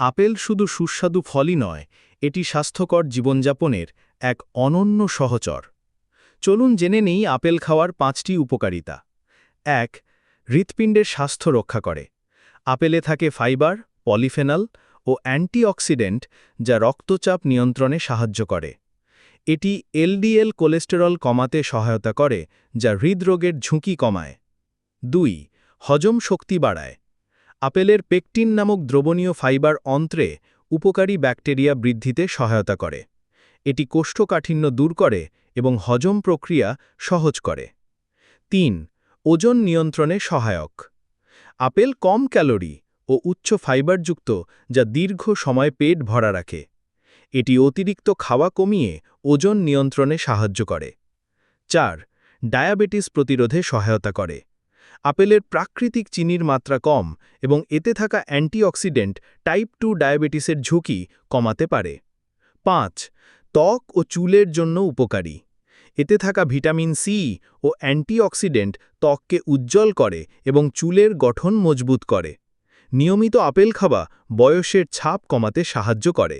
Apple শুধু সুস্বাদু ফলই নয়, এটি স্বাস্থ্যকর জীবনযাপনের এক অনন্য সহচর। চলুন জেনে নেই আপেল খাওয়ার পাঁচটি উপকারিতা। এক, হৃৎপিণ্ডের স্বাস্থ্য রক্ষা করে। আপেলে থাকে ফাইবার, পলিফেনাল ও অ্যান্টিঅক্সিডেন্ট যা রক্তচাপ নিয়ন্ত্রণে সাহায্য করে। এটি এলডিএল কোলেস্টেরল কমাতে সহায়তা করে, যা হৃদরোগের ঝুঁকি কমায়। দুই, হজম শক্তি বাড়ায়। আপেলের পেকটিন নামক দ্রবণীয় ফাইবার অন্ত্রে উপকারী ব্যাকটেরিয়া বৃদ্ধিতে সহায়তা করে। এটি কোষ্ঠকাঠিন্য দূর করে এবং হজম প্রক্রিয়া সহজ করে। তিন, ওজন নিয়ন্ত্রণে সহায়ক। আপেল কম ক্যালোরি ও উচ্চ ফাইবারযুক্ত, যা দীর্ঘ সময় পেট ভরা রাখে। এটি অতিরিক্ত খাওয়া কমিয়ে ওজন নিয়ন্ত্রণে সাহায্য করে। চার, ডায়াবেটিস প্রতিরোধে সহায়তা করে। আপেলের প্রাকৃতিক চিনির মাত্রা কম এবং এতে থাকা অ্যান্টিঅক্সিডেন্ট টাইপ টু ডায়াবেটিসের ঝুঁকি কমাতে পারে। পাঁচ, ত্বক ও চুলের জন্য উপকারী। এতে থাকা ভিটামিন সি ও অ্যান্টিঅক্সিডেন্ট ত্বককে উজ্জ্বল করে এবং চুলের গঠন মজবুত করে। নিয়মিত আপেল খাওয়া বয়সের ছাপ কমাতে সাহায্য করে।